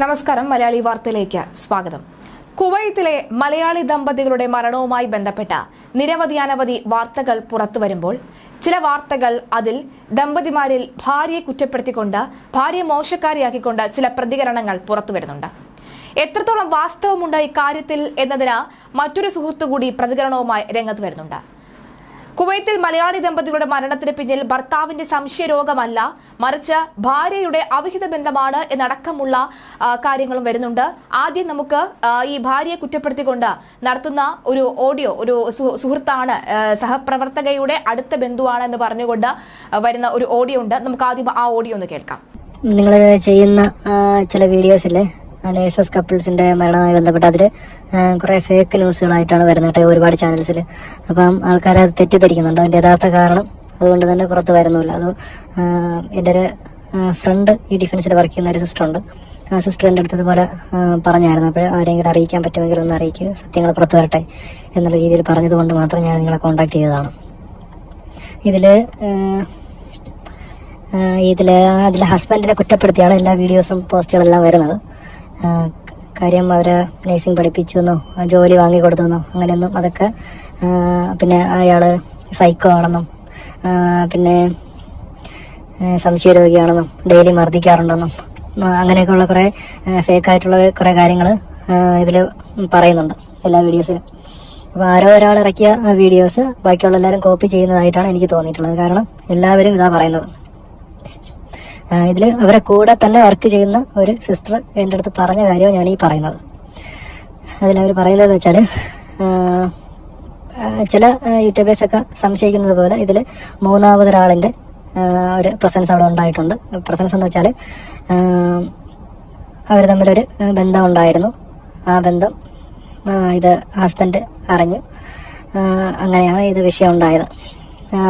നമസ്കാരം മലയാളി വാർത്തയിലേക്ക് സ്വാഗതം. കുവൈത്തിലെ മലയാളി ദമ്പതികളുടെ മരണവുമായി ബന്ധപ്പെട്ട നിരവധി അനവധി വാർത്തകൾ പുറത്തു വരുമ്പോൾ ചില വാർത്തകൾ അതിൽ ദമ്പതിമാരിൽ ഭാര്യയെ കുറ്റപ്പെടുത്തിക്കൊണ്ട് ഭാര്യയെ മോശക്കാരിയാക്കിക്കൊണ്ട് ചില പ്രതികരണങ്ങൾ പുറത്തു വരുന്നുണ്ട്. എത്രത്തോളം വാസ്തവമുണ്ട് ഇക്കാര്യത്തിൽ എന്നതിന് മറ്റൊരു സുഹൃത്തു കൂടി പ്രതികരണവുമായി രംഗത്ത് വരുന്നുണ്ട്. കുവൈത്തിൽ മലയാളി ദമ്പതികളുടെ മരണത്തിന് പിന്നിൽ ഭർത്താവിന്റെ സംശയരോഗമല്ല മറിച്ച് ഭാര്യയുടെ അവിഹിത ബന്ധമാണ് എന്നടക്കമുള്ള കാര്യങ്ങളും വരുന്നുണ്ട്. ആദ്യം നമുക്ക് ഈ ഭാര്യയെ കുറ്റപ്പെടുത്തിക്കൊണ്ട് നടത്തുന്ന ഒരു ഓഡിയോ ഒരു സുഹൃത്താണ് സഹപ്രവർത്തകയുടെ അടുത്ത ബന്ധുവാണ് എന്ന് പറഞ്ഞുകൊണ്ട് വരുന്ന ഒരു ഓഡിയോ ഉണ്ട്. നമുക്ക് ആദ്യം ആ ഓഡിയോ ഒന്ന് കേൾക്കാം. നിങ്ങൾ ചെയ്യുന്ന ചില ചില വീഡിയോസിലെ നേഴ്സസ് കപ്പിൾസിന്റെ മരണവുമായി ബന്ധപ്പെട്ട് അതിൽ കുറെ ഫേക്ക് ന്യൂസുകളായിട്ടാണ് വരുന്നത് കേട്ടോ ഒരുപാട് ചാനൽസിൽ അപ്പം ആൾക്കാർ അത് തെറ്റിദ്ധരിക്കുന്നുണ്ട്. അതിന്റെ യഥാർത്ഥ കാരണം അതുകൊണ്ട് തന്നെ പുറത്ത് വരുന്നില്ല. അത് എന്റെ ഒരു ഫ്രണ്ട് ഈ ഡിഫൻസിൽ വർക്ക് ചെയ്യുന്ന ഒരു സിസ്റ്റർ ഉണ്ട്. ആ സിസ്റ്റർ എന്റെ അടുത്ത് ഇതുപോലെ പറഞ്ഞായിരുന്നു. അപ്പോൾ ആരെങ്കിലും അറിയിക്കാൻ പറ്റുമെങ്കിൽ ഒന്ന് അറിയിക്കുക സത്യങ്ങൾ പുറത്ത് വരട്ടെ എന്നുള്ള രീതിയിൽ പറഞ്ഞതുകൊണ്ട് മാത്രം ഞാൻ നിങ്ങളെ കോൺടാക്ട് ചെയ്തതാണ്. ഇതിൽ ഇതിൽ അതിൽ ഹസ്ബൻഡിനെ കുറ്റപ്പെടുത്തിയാണ് എല്ലാ വീഡിയോസും പോസ്റ്റുകളെല്ലാം വരുന്നത്. കാര്യം അവരെ നഴ്സിംഗ് പഠിപ്പിച്ചു എന്നോ ജോലി വാങ്ങി കൊടുത്തെന്നോ അങ്ങനെയൊന്നും അതൊക്കെ പിന്നെ അയാൾ സൈക്കോ ആണെന്നും പിന്നെ സംശയ സംശയരോഗിയാണെന്നും ഡെയിലി മർദ്ദിക്കാറുണ്ടെന്നും അങ്ങനെയൊക്കെയുള്ള കുറേ ഫേക്ക് ആയിട്ടുള്ള കുറേ കാര്യങ്ങൾ ഇതിൽ പറയുന്നുണ്ട് എല്ലാ വീഡിയോസിലും അപ്പോൾ ആരോ ഒരാൾ ഇറക്കിയ വീഡിയോസ് ബാക്കിയുള്ള എല്ലാവരും കോപ്പി ചെയ്യുന്നതായിട്ടാണ് എനിക്ക് തോന്നിയിട്ടുള്ളത്. കാരണം എല്ലാവരും ഇതാ പറയുന്നത്. ഇതിൽ അവരെ കൂടെ തന്നെ വർക്ക് ചെയ്യുന്ന ഒരു സിസ്റ്റർ എന്റെ അടുത്ത് പറഞ്ഞ കാര്യമാണ് ഞാൻ ഈ പറയുന്നത് അതിലവർ പറയുന്നതെന്ന് വെച്ചാൽ ചില യൂട്യൂബേഴ്സൊക്കെ സംശയിക്കുന്നത് പോലെ ഇതിൽ മൂന്നാമതൊരാളിന്റെ ഒരു പ്രസൻസ് അവിടെ ഉണ്ടായിട്ടുണ്ട്. പ്രസൻസ് എന്ന് വെച്ചാൽ അവർ തമ്മിലൊരു ബന്ധം ഉണ്ടായിരുന്നു. ആ ബന്ധം ഇത് ഹസ്ബൻഡ് അറിഞ്ഞു. അങ്ങനെയാണ് ഇത് വിഷയം ഉണ്ടായത്.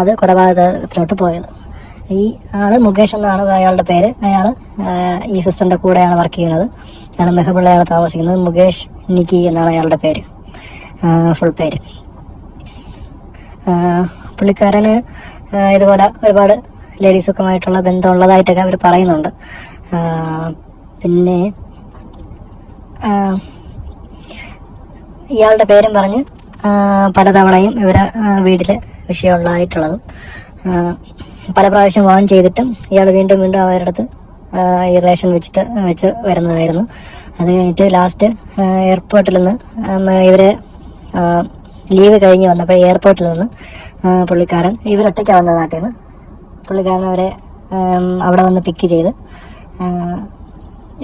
അത് കൊലപാതകത്തിലോട്ട് പോയത്. ഈ ആൾ മുകേഷ് എന്നാണ് അയാളുടെ പേര്. അയാൾ ഈ സിസ്റ്ററിന്റെ കൂടെയാണ് വർക്ക് ചെയ്യുന്നത്. അയാൾ മെഹബിള്ളയാണ് താമസിക്കുന്നത്. മുകേഷ് നിക്കി എന്നാണ് അയാളുടെ പേര്. ഫുൾ പേര്. പുള്ളിക്കാരന് ഇതുപോലെ ഒരുപാട് ലേഡീസൊക്കെയുമായിട്ടുള്ള ബന്ധമുള്ളതായിട്ടൊക്കെ അവർ പറയുന്നുണ്ട്. പിന്നെ ഇയാളുടെ പേരും പറഞ്ഞ് പലതവണയും ഇവരെ വീട്ടിൽ വിഷയമുള്ളതായിട്ടുള്ളതും. പല പ്രാവശ്യം വാൺ ചെയ്തിട്ടും ഇയാൾ വീണ്ടും വീണ്ടും അവരുടെ അടുത്ത് ഈ റിലേഷൻ വെച്ചിട്ട് വെച്ച് വരുന്നതായിരുന്നു. അത് കഴിഞ്ഞിട്ട് ലാസ്റ്റ് എയർപോർട്ടിൽ നിന്ന് ഇവരെ ലീവ് കഴിഞ്ഞ് വന്നപ്പോൾ എയർപോർട്ടിൽ നിന്ന് പുള്ളിക്കാരൻ ഇവരൊറ്റയ്ക്ക് വന്ന നാട്ടിൽ നിന്ന്. പുള്ളിക്കാരൻ അവരെ അവിടെ വന്ന് പിക്ക് ചെയ്ത്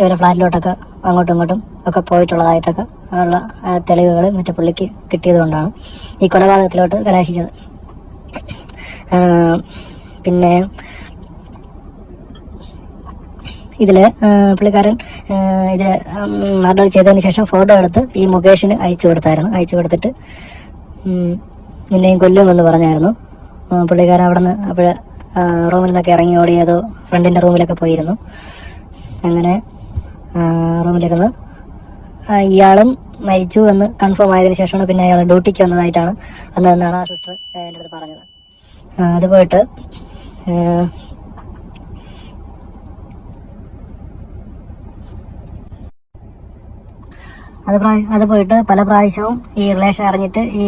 ഇവരെ ഫ്ലാറ്റിലോട്ടൊക്കെ അങ്ങോട്ടും ഇങ്ങോട്ടും ഒക്കെ പോയിട്ടുള്ളതായിട്ടൊക്കെ ഉള്ള തെളിവുകൾ മറ്റേ പുള്ളിക്ക് കിട്ടിയത് കൊണ്ടാണ് ഈ കൊലപാതകത്തിലോട്ട് കലാശിച്ചത്. പിന്നെ ഇതിൽ പുള്ളിക്കാരൻ ഇതിൽ ഇത് മർഡർ ചെയ്തതിന് ശേഷം ഫോട്ടോ എടുത്ത് ഈ മുകേഷിന് അയച്ചു കൊടുത്തായിരുന്നു. അയച്ചു കൊടുത്തിട്ട് നിന്നെയും കൊല്ലുമെന്ന് പറഞ്ഞായിരുന്നു. പുള്ളിക്കാരൻ അവിടെ നിന്ന് അപ്പോഴ് റൂമിൽ നിന്നൊക്കെ ഇറങ്ങി ഓടിയതോ ഫ്രണ്ടിന്റെ റൂമിലൊക്കെ പോയിരുന്നു. അങ്ങനെ റൂമിലിരുന്ന് ഇയാളും മരിച്ചു എന്ന് കൺഫേം ആയതിനു ശേഷമാണ് പിന്നെ അയാൾ ഡ്യൂട്ടിക്ക് വന്നതായിട്ടാണ് അന്ന് വന്നതെന്നാണ് ആ സിസ്റ്റർ എന്റെ അടുത്ത് പറഞ്ഞത്. അത് പോയിട്ട് അത് അത് പോയിട്ട് പല പ്രാവശ്യവും ഈ റിലേഷൻ അറിഞ്ഞിട്ട് ഈ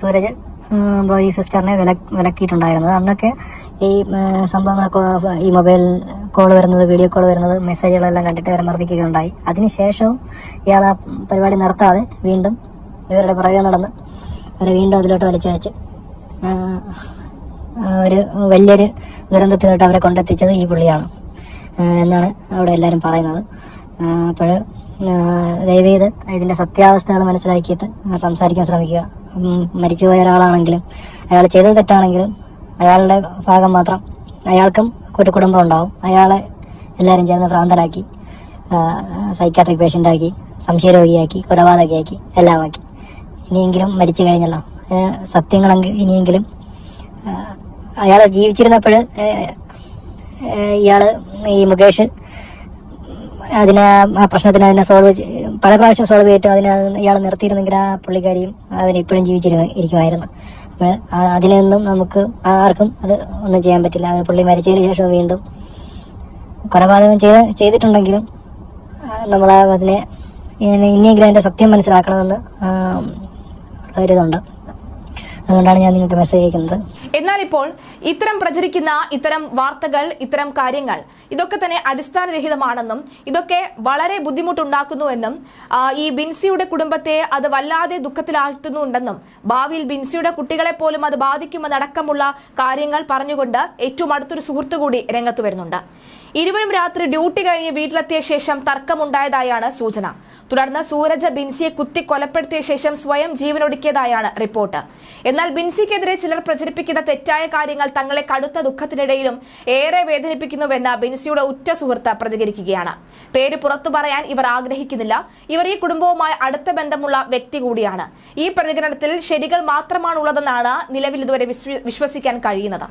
സൂരജ് ഈ സിസ്റ്ററിനെ വില വിലക്കിയിട്ടുണ്ടായിരുന്നത്. അന്നൊക്കെ ഈ സംഭവങ്ങളൊക്കെ ഈ മൊബൈൽ കോൾ വരുന്നത് വീഡിയോ കോൾ വരുന്നത് മെസ്സേജുകളെല്ലാം കണ്ടിട്ട് ഇവരെ മർദ്ദിക്കുകയുണ്ടായി. അതിനുശേഷവും ഇയാൾ ആ പരിപാടി നിർത്താതെ വീണ്ടും ഇവരുടെ പുറകെ നടന്ന് അവരെ വീണ്ടും അതിലോട്ട് വലിച്ചയച്ച് ഒരു വലിയൊരു ദുരന്തത്തിലോട്ട് അവരെ കൊണ്ടെത്തിച്ചത് ഈ പുള്ളിയാണ്. എന്നാണ് അവിടെ എല്ലാവരും പറയുന്നത്. അപ്പോൾ ദയവേത് ഇതിന്റെ സത്യാവസ്ഥകൾ മനസ്സിലാക്കിയിട്ട് സംസാരിക്കാൻ ശ്രമിക്കുക. മരിച്ചുപോയ ഒരാളാണെങ്കിലും അയാൾ ചെയ്തത് തെറ്റാണെങ്കിലും അയാളുടെ ഭാഗം മാത്രം അയാൾക്കും കുടുംബം ഉണ്ടാവും. അയാളെ എല്ലാവരും ചേർന്ന് ഭ്രാന്തനാക്കി സൈക്കാട്രിക് പേഷ്യന്റാക്കി സംശയരോഗിയാക്കി കൊലപാതകയാക്കി എല്ലാമാക്കി. ഇനിയെങ്കിലും മരിച്ചു കഴിഞ്ഞല്ലോ. സത്യങ്ങളെങ്കിൽ ഇനിയെങ്കിലും അയാൾ ജീവിച്ചിരുന്നപ്പോൾ ഇയാൾ ഈ മുകേഷ് അതിനെ ആ പ്രശ്നത്തിന് അതിനെ സോൾവ് പല പ്രാവശ്യം സോൾവ് ചെയ്തിട്ട് അതിനെ ഇയാൾ നിർത്തിയിരുന്നെങ്കിൽ ആ പുള്ളിക്കാരിയും അവൻ ഇപ്പോഴും ജീവിച്ചിരുന്നു ഇരിക്കുമായിരുന്നു. അപ്പോൾ അതിനൊന്നും നമുക്ക് ആർക്കും അത് ഒന്നും ചെയ്യാൻ പറ്റില്ല. അങ്ങനെ പുള്ളി മരിച്ചതിന് ശേഷം വീണ്ടും കൊലപാതകം ചെയ്ത് ചെയ്തിട്ടുണ്ടെങ്കിലും നമ്മൾ അതിനെ ഇനി- ഇനിയെങ്കിലും അതിന്റെ സത്യം മനസ്സിലാക്കണമെന്ന് ഒരിതുണ്ട്. അതുകൊണ്ടാണ് ഞാൻ നിങ്ങൾക്ക് മെസ്സേജ് അയക്കുന്നത്. എന്നാൽ ഇപ്പോൾ ഇത്തരം പ്രചരിക്കുന്ന ഇത്തരം വാർത്തകൾ ഇത്തരം കാര്യങ്ങൾ ഇതൊക്കെ തന്നെ അടിസ്ഥാനരഹിതമാണെന്നും ഇതൊക്കെ വളരെ ബുദ്ധിമുട്ടുണ്ടാക്കുന്നുവെന്നും ഈ ബിൻസിയുടെ കുടുംബത്തെ അത് വല്ലാതെ ദുഃഖത്തിലാഴ്ത്തുന്നുണ്ടെന്നും ഭാവിയിൽ ബിൻസിയുടെ കുട്ടികളെ പോലും അത് ബാധിക്കുമെന്നടക്കമുള്ള കാര്യങ്ങൾ പറഞ്ഞുകൊണ്ട് ഏറ്റവും അടുത്തൊരു സുഹൃത്തു കൂടി രംഗത്ത് വരുന്നുണ്ട്. ഇരുവരും രാത്രി ഡ്യൂട്ടി കഴിഞ്ഞ് വീട്ടിലെത്തിയ ശേഷം തർക്കമുണ്ടായതായാണ് സൂചന. തുടർന്ന് സൂരജ് ബിൻസിയെ കുത്തി കൊലപ്പെടുത്തിയ ശേഷം സ്വയം ജീവനൊടുക്കിയതായാണ് റിപ്പോർട്ട്. എന്നാൽ ബിൻസിക്കെതിരെ ചിലർ പ്രചരിപ്പിക്കുന്ന തെറ്റായ കാര്യങ്ങൾ തങ്ങളെ കടുത്ത ദുഃഖത്തിനിടയിലും ഏറെ വേദനിപ്പിക്കുന്നുവെന്ന് ബിൻസിയുടെ ഉറ്റ സുഹൃത്ത് പ്രതികരിക്കുകയാണ്. പേര് പുറത്തു പറയാൻ ഇവർ ആഗ്രഹിക്കുന്നില്ല. ഇവർ ഈ കുടുംബവുമായി അടുത്ത ബന്ധമുള്ള വ്യക്തി കൂടിയാണ്. ഈ പ്രതികരണത്തിൽ ശരികൾ മാത്രമാണുള്ളതെന്നാണ് നിലവിൽ ഇതുവരെ വിശ്വസിക്കാൻ കഴിയുന്നത്.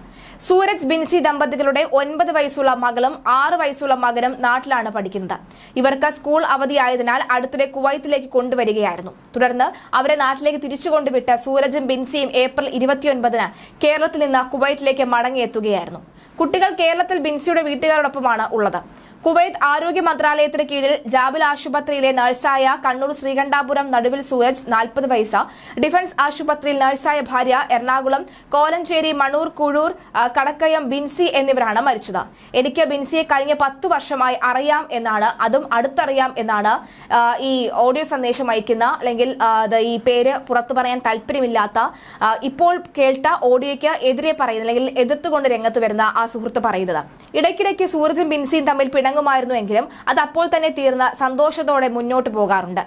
സൂരജ് ബിൻസി ദമ്പതികളുടെ ഒൻപത് വയസ്സുള്ള മകളും ആറ് വയസ്സുള്ള മകനും നാട്ടിലാണ് പഠിക്കുന്നത്. ഇവർക്ക് സ്കൂൾ അവധിയായതിനാൽ അടുത്തിടെ കുവൈത്തിലേക്ക് കൊണ്ടുവരികയായിരുന്നു. തുടർന്ന് അവരെ നാട്ടിലേക്ക് തിരിച്ചു കൊണ്ടുവിട്ട് സൂരജും ബിൻസിയും ഏപ്രിൽ ഇരുപത്തിയൊൻപതിന് കേരളത്തിൽ നിന്ന് കുവൈത്തിലേക്ക് മടങ്ങിയെത്തുകയായിരുന്നു. കുട്ടികൾ കേരളത്തിൽ ബിൻസിയുടെ വീട്ടുകാരോടൊപ്പമാണ് ഉള്ളത്. കുവൈത്ത് ആരോഗ്യ മന്ത്രാലയത്തിന് കീഴിൽ ജാബിൽ ആശുപത്രിയിലെ നഴ്സായ കണ്ണൂർ ശ്രീകണ്ഠാപുരം നടുവിൽ സൂരജ് നാൽപ്പത് വയസ്സ്. ഡിഫൻസ് ആശുപത്രിയിൽ നഴ്സായ ഭാര്യ എറണാകുളം കോലഞ്ചേരി മണൂർ കുഴൂർ കടക്കയം ബിൻസി എന്നിവരാണ് മരിച്ചത്. എനിക്ക് ബിൻസിയെ കഴിഞ്ഞ പത്തു വർഷമായി അറിയാം എന്നാണ് അതും അടുത്തറിയാം എന്നാണ് ഈ ഓഡിയോ സന്ദേശം അയക്കുന്ന അല്ലെങ്കിൽ ഈ പേര് പുറത്തു പറയാൻ താല്പര്യമില്ലാത്ത ഇപ്പോൾ കേൾട്ട ഓഡിയോയ്ക്ക് എതിരെ പറയുന്ന അല്ലെങ്കിൽ എതിർത്തുകൊണ്ട് രംഗത്ത് വരുന്ന ആ സുഹൃത്ത് പറയുന്നത്. ഇടയ്ക്കിടയ്ക്ക് സൂരജും ബിൻസിയും തമ്മിൽ പിണങ്ങുമായിരുന്നുവെങ്കിലും അത് അപ്പോൾ തന്നെ തീർന്ന സന്തോഷത്തോടെ മുന്നോട്ട് പോകാറുണ്ട്.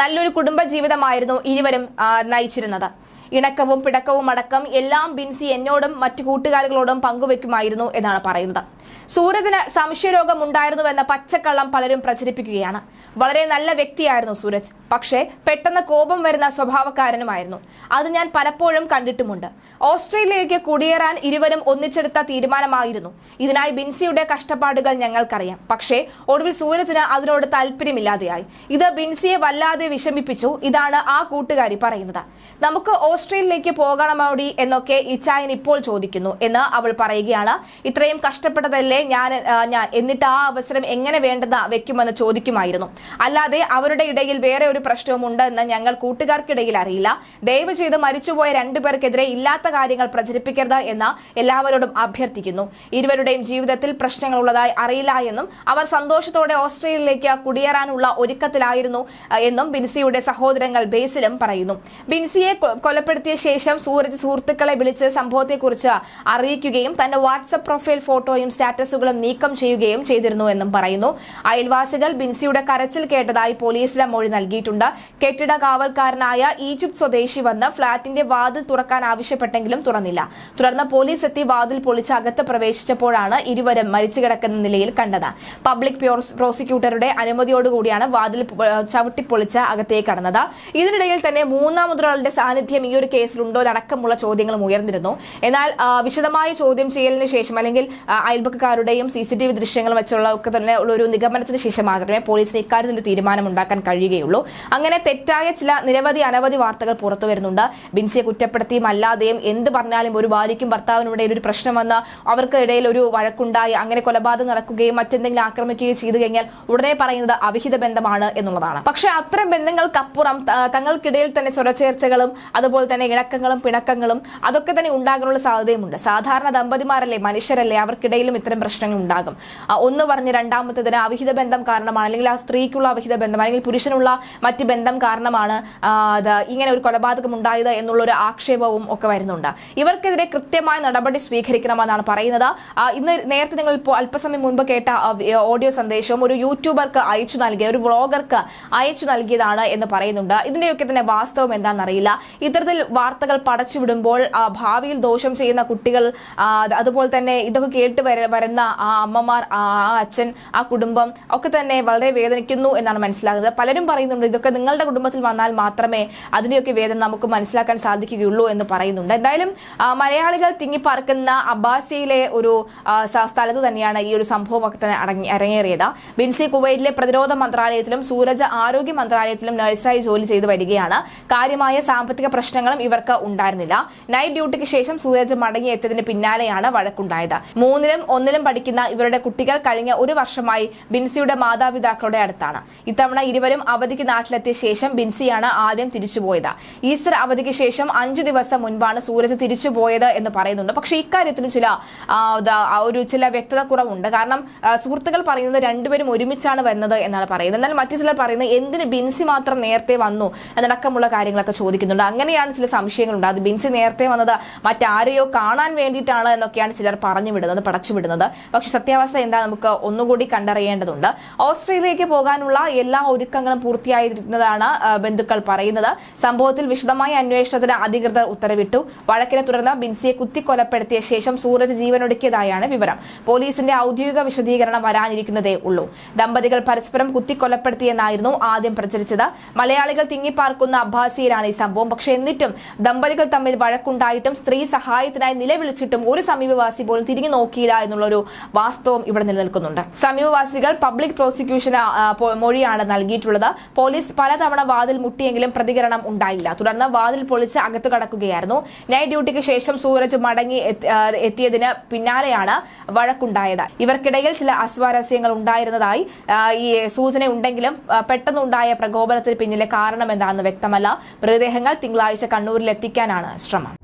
നല്ലൊരു കുടുംബ ജീവിതമായിരുന്നു ഇരുവരും നയിച്ചിരുന്നത്. ഇണക്കവും പിടക്കവും അടക്കം എല്ലാം ബിൻസി എന്നോടും മറ്റു കൂട്ടുകാരികളോടും പങ്കുവെക്കുമായിരുന്നു എന്നാണ് പറയുന്നത്. സൂരജിന് സംശയരോഗം ഉണ്ടായിരുന്നുവെന്ന പച്ചക്കള്ളം പലരും പ്രചരിപ്പിക്കുകയാണ്. വളരെ നല്ല വ്യക്തിയായിരുന്നു സൂരജ്. പക്ഷേ പെട്ടെന്ന് കോപം വരുന്ന സ്വഭാവക്കാരനുമായിരുന്നു. അത് ഞാൻ പലപ്പോഴും കണ്ടിട്ടുമുണ്ട്. ഓസ്ട്രേലിയയിലേക്ക് കുടിയേറാൻ ഇരുവരും ഒന്നിച്ചെടുത്ത തീരുമാനമായിരുന്നു. ഇതിനായി ബിൻസിയുടെ കഷ്ടപ്പാടുകൾ ഞങ്ങൾക്കറിയാം. പക്ഷേ ഒടുവിൽ സൂരജിന് അതിനോട് താല്പര്യമില്ലാതെയായി. ഇത് ബിൻസിയെ വല്ലാതെ വിഷമിപ്പിച്ചു. ഇതാണ് ആ കൂട്ടുകാരി പറയുന്നത്. നമുക്ക് ഓസ്ട്രേലിയയിലേക്ക് പോകണമോടി എന്നൊക്കെ ഇച്ചായൻ ഇപ്പോൾ ചോദിക്കുന്നു എന്ന് അവൾ പറയുകയാണ്. ഇത്രയും കഷ്ടപ്പെട്ടതല്ലേ ഞാൻ ഞാൻ എന്നിട്ട് ആ അവസരം എങ്ങനെ വേണ്ടെന്ന് വെക്കുമെന്ന് ചോദിക്കുമായിരുന്നു. അല്ലാതെ അവരുടെ ഇടയിൽ വേറെ ഒരു പ്രശ്നവും ഉണ്ടെന്ന് ഞങ്ങൾ കൂട്ടുകാർക്കിടയിൽ അറിയില്ല. ദയവ് ചെയ്ത് മരിച്ചുപോയ രണ്ടുപേർക്കെതിരെ ഇല്ലാത്ത കാര്യങ്ങൾ പ്രചരിപ്പിക്കരുത് എന്ന് എല്ലാവരോടും അഭ്യർത്ഥിക്കുന്നു. ഇരുവരുടെയും ജീവിതത്തിൽ പ്രശ്നങ്ങളുള്ളതായി അറിയില്ല എന്നും അവർ സന്തോഷത്തോടെ ഓസ്ട്രേലിയയിലേക്ക് കുടിയേറാനുള്ള ഒരുക്കത്തിലായിരുന്നു എന്നും ബിൻസിയുടെ സഹോദരങ്ങൾ ബേസിലും പറയുന്നു. ബിൻസിയെ കൊലപ്പെടുത്തിയ ശേഷം സൂരജ് സുഹൃത്തുക്കളെ വിളിച്ച് സംഭവത്തെക്കുറിച്ച് അറിയിക്കുകയും തന്റെ വാട്സപ്പ് പ്രൊഫൈൽ ഫോട്ടോയും സ്റ്റാറ്റസുകളും നീക്കം ചെയ്യുകയും ചെയ്തിരുന്നു എന്നും പറയുന്നു. അയൽവാസികൾ ബിൻസിയുടെ കരച്ചിൽ കേട്ടതായി പോലീസിന് മൊഴി നൽകിയിട്ടുണ്ട്. കെട്ടിട കാവൽക്കാരനായ ഈജിപ്ത് സ്വദേശി വന്ന് ഫ്ളാറ്റിന്റെ വാതിൽ തുറക്കാൻ ആവശ്യപ്പെട്ടെങ്കിലും തുറന്നില്ല. തുടർന്ന് പോലീസ് എത്തി വാതിൽ പൊളിച്ച് അകത്ത് പ്രവേശിച്ചപ്പോഴാണ് ഇരുവരും മരിച്ചു കിടക്കുന്ന നിലയിൽ കണ്ടത്. പബ്ലിക് പ്രോസ്- പ്രോസിക്യൂട്ടറുടെ അനുമതിയോടുകൂടിയാണ് വാതിൽ ചവിട്ടിപ്പൊളിച്ച് അകത്തേക്ക് കടന്നത്. ഇതിനിടയിൽ തന്നെ മൂന്നാമതൊരാളുടെ സാന്നിധ്യം ഈ ഒരു കേസിലുണ്ടോ എന്നടക്കമുള്ള ചോദ്യങ്ങളും ഉയർന്നിരുന്നു. എന്നാൽ വിശദമായ ചോദ്യം ചെയ്യലിന് ശേഷം അല്ലെങ്കിൽ ആ, അയൽപക്കക്കാരുടെയും സി സി ടി വി ദൃശ്യങ്ങൾ വെച്ചുള്ള ഒക്കെ തന്നെ ഉള്ള ഒരു നിഗമനത്തിന് ശേഷം മാത്രമേ പോലീസിന് ഇക്കാര്യത്തിൽ ഒരു തീരുമാനം ഉണ്ടാക്കാൻ കഴിയുകയുള്ളൂ. അങ്ങനെ തെറ്റായ ചില നിരവധി അനവധി വാർത്തകൾ പുറത്തു വരുന്നുണ്ട്. ബിൻസിയെ കുറ്റപ്പെടുത്തിയും അല്ലാതെയും എന്ത് പറഞ്ഞാലും ഒരു ഭാര്യയ്ക്കും ഭർത്താവിനും ഇടയിൽ ഒരു പ്രശ്നം വന്ന് അവർക്കിടയിൽ ഒരു വഴക്കുണ്ടായി അങ്ങനെ കൊലപാതകം നടക്കുകയും മറ്റെന്തെങ്കിലും ആക്രമിക്കുകയും ചെയ്തു കഴിഞ്ഞാൽ ഉടനെ പറയുന്നത് അവിഹിത ബന്ധമാണ് എന്നുള്ളതാണ്. പക്ഷേ അത്തരം ബന്ധങ്ങൾക്കപ്പുറം തങ്ങൾക്കിടയിൽ തന്നെ സ്വരചേർച്ചകളും അതുപോലെ തന്നെ ഇണക്കങ്ങളും പിണക്കങ്ങളും അതൊക്കെ തന്നെ ഉണ്ടാകാനുള്ള സാധ്യതയുമുണ്ട്. സാധാരണ ദമ്പതിമാരല്ലേ മനുഷ്യരല്ലേ അവർക്കിടയിലും ഇത്തരം പ്രശ്നങ്ങൾ ഉണ്ടാകും ഒന്ന് പറഞ്ഞ് രണ്ടാമത്തതിന് അവിഹിത ബന്ധം കാരണമാണ്. അല്ലെങ്കിൽ ആ സ്ത്രീക്കുള്ള അവിഹിത ബന്ധം അല്ലെങ്കിൽ പുരുഷനുള്ള മറ്റ് ബന്ധം കാരണമാണ് ഇങ്ങനെ ഒരു കൊലപാതകം ഉണ്ടായത് എന്നുള്ള ഒരു ആക്ഷേപവും ഒക്കെ വരുന്നുണ്ട്. ഇവർക്കെതിരെ കൃത്യമായ നടപടി സ്വീകരിക്കണമെന്നാണ് പറയുന്നത്. ഇന്ന് നേരത്തെ നിങ്ങൾ ഇപ്പോൾ അല്പസമയം മുൻപ് കേട്ട ഓഡിയോ സന്ദേശവും ഒരു യൂട്യൂബർക്ക് അയച്ചു നൽകിയ ഒരു വ്ളോഗർക്ക് അയച്ചു നൽകിയതാണ് എന്ന് പറയുന്നുണ്ട്. ഇതിന്റെയൊക്കെ തന്നെ വാസ്തവം എന്താണെന്നറിയില്ല. ഇത്തരത്തിൽ വാർത്തകൾ പടച്ചുവിടുമ്പോൾ ഭാവിയിൽ ദോഷം ചെയ്യുന്ന കുട്ടികൾ അതുപോലെ തന്നെ ഇതൊക്കെ കേട്ട് വരുന്ന ആ അമ്മമാർ ആ അച്ഛൻ ആ കുടുംബം ഒക്കെ തന്നെ വളരെ വേദനിക്കുന്നു എന്നാണ് മനസ്സിലാകുന്നത്. പലരും പറയുന്നുണ്ട് ഇതൊക്കെ നിങ്ങളുടെ കുടുംബത്തിൽ വന്നാൽ മാത്രമേ അതിനെയൊക്കെ വേദന നമുക്ക് മനസ്സിലാക്കാൻ സാധിക്കുകയുള്ളൂ എന്ന് പറയുന്നുണ്ട്. എന്തായാലും മലയാളികൾ തിങ്ങിപ്പാർക്കുന്ന അബ്ബാസിയിലെ ഒരു സ്ഥലത്ത് തന്നെയാണ് ഈ ഒരു സംഭവം ഒക്കെ തന്നെ അടങ്ങി അരങ്ങേറിയത്. ബിൻസി കുവൈറ്റിലെ പ്രതിരോധ മന്ത്രാലയത്തിലും സൂരജ് ആരോഗ്യ മന്ത്രാലയത്തിലും നഴ്സായി ജോലി ചെയ്തു വരികയാണ്. കാര്യമായ സാമ്പത്തിക പ്രശ്നങ്ങളും ഇവർക്ക് ഉണ്ടായിരുന്നില്ല. നൈറ്റ് ഡ്യൂട്ടിക്ക് ശേഷം സൂരജ് മടങ്ങിയെത്തിയതിന് പിന്നാലെയാണ് വഴക്കുണ്ടായത്. മൂന്നിലും ഒന്നിലും പഠിക്കുന്ന ഇവരുടെ കുട്ടികൾ കഴിഞ്ഞ ഒരു വർഷമായി ബിൻസിയുടെ മാതാപിതാക്കളുടെ അടുത്താണ്. ഇത്തവണ ഇരുവരും അവധിക്ക് നാട്ടിലെത്തിയ ശേഷം ബിൻസിയാണ് ആദ്യം തിരിച്ചുപോയത്. ഈസ്റ്റർ അവധിക്ക് ശേഷം അഞ്ചു ദിവസം മുൻപാണ് സൂരജ് തിരിച്ചുപോയത് എന്ന് പറയുന്നുണ്ട്. പക്ഷേ ഇക്കാര്യത്തിലും ചില ഒരു ചില വ്യക്തത കുറവുണ്ട്. കാരണം സുഹൃത്തുക്കൾ പറയുന്നത് രണ്ടുപേരും ഒരുമിച്ചാണ് വന്നത് എന്നാണ് പറയുന്നത്. എന്നാൽ മറ്റു ചിലർ പറയുന്നത് എന്തിന് ബിൻസി മാത്രം നേരത്തെ വന്നു എന്നടക്കമുള്ള കാര്യങ്ങളൊക്കെ ചോദിക്കുന്നുണ്ട്. അങ്ങനെയാണ് ചില സംശയങ്ങളുണ്ട്. അത് ബിൻസി നേരത്തെ വന്നത് മറ്റാരെയോ കാണാൻ വേണ്ടിയിട്ടാണ് എന്നൊക്കെയാണ് ചിലർ പറഞ്ഞു വിടുന്നത് പടച്ചു വിടുന്നത്. പക്ഷെ സത്യാവസ്ഥ എന്താ നമുക്ക് ഒന്നുകൂടി കണ്ടറിയേണ്ടതുണ്ട്. ഓസ്ട്രേലിയക്ക് പോകാനുള്ള എല്ലാ ഒരുക്കങ്ങളും പൂർത്തിയായിരിക്കുന്നതാണ് ആ, ബന്ധുക്കൾ പറയുന്നത്. സംഭവത്തിൽ വിശദമായ അന്വേഷണത്തിന് അധികൃതർ ഉത്തരവിട്ടു. വഴക്കിനെ തുടർന്ന് ബിൻസിയെ കുത്തിക്കൊലപ്പെടുത്തിയ ശേഷം സൂരജ് ജീവനൊടുക്കിയതായാണ് വിവരം. പോലീസിന്റെ ഔദ്യോഗിക വിശദീകരണം വരാനിരിക്കുന്നതേ ഉള്ളൂ. ദമ്പതികൾ പരസ്പരം കുത്തിക്കൊലപ്പെടുത്തിയെന്നായിരുന്നു ആദ്യം പ്രചരിച്ചത്. മലയാളികൾ തിങ്ങിപ്പാർക്കുന്ന അബ്ബാസിയിലാണ് ഈ സംഭവം. പക്ഷേ എന്നിട്ടും ദമ്പതികൾ തമ്മിൽ വഴക്കുണ്ടായിട്ടും സ്ത്രീ സഹായത്തിനായി നിലവിളിച്ചിട്ടും ഒരു സമീപവാസി പോലും തിരിഞ്ഞു നോക്കിയില്ല എന്നുള്ളൊരു വാസ്തവം ഇവിടെ നിലനിൽക്കുന്നുണ്ട്. സമീപവാസികൾ പബ്ലിക് പ്രോസിക്യൂഷന് മൊഴിയാണ് നൽകിയിട്ടുള്ളത്. പോലീസ് പലതവണ വാതിൽ മുട്ടിയെങ്കിലും പ്രതികരണം ഉണ്ടായില്ല. തുടർന്ന് വാതിൽ പൊളിച്ച് അകത്തു കടക്കുകയായിരുന്നു. നൈറ്റ് ഡ്യൂട്ടിക്ക് ശേഷം സൂരജ് മടങ്ങി എത്തിയതിന് പിന്നാലെയാണ് വഴക്കുണ്ടായത്. ഇവർക്കിടയിൽ ചില അസ്വാരസ്യങ്ങൾ ഉണ്ടായിരുന്നതായി ഈ സൂചന ഉണ്ടെങ്കിലും പെട്ടെന്നുണ്ടായ പ്രകോപനത്തിന് പിന്നിലെ കാരണം എന്താണെന്ന് വ്യക്തമല്ല. മൃതദേഹങ്ങൾ തിങ്കളാഴ്ച കണ്ണൂരിൽ എത്തിക്കാനാണ് ശ്രമം.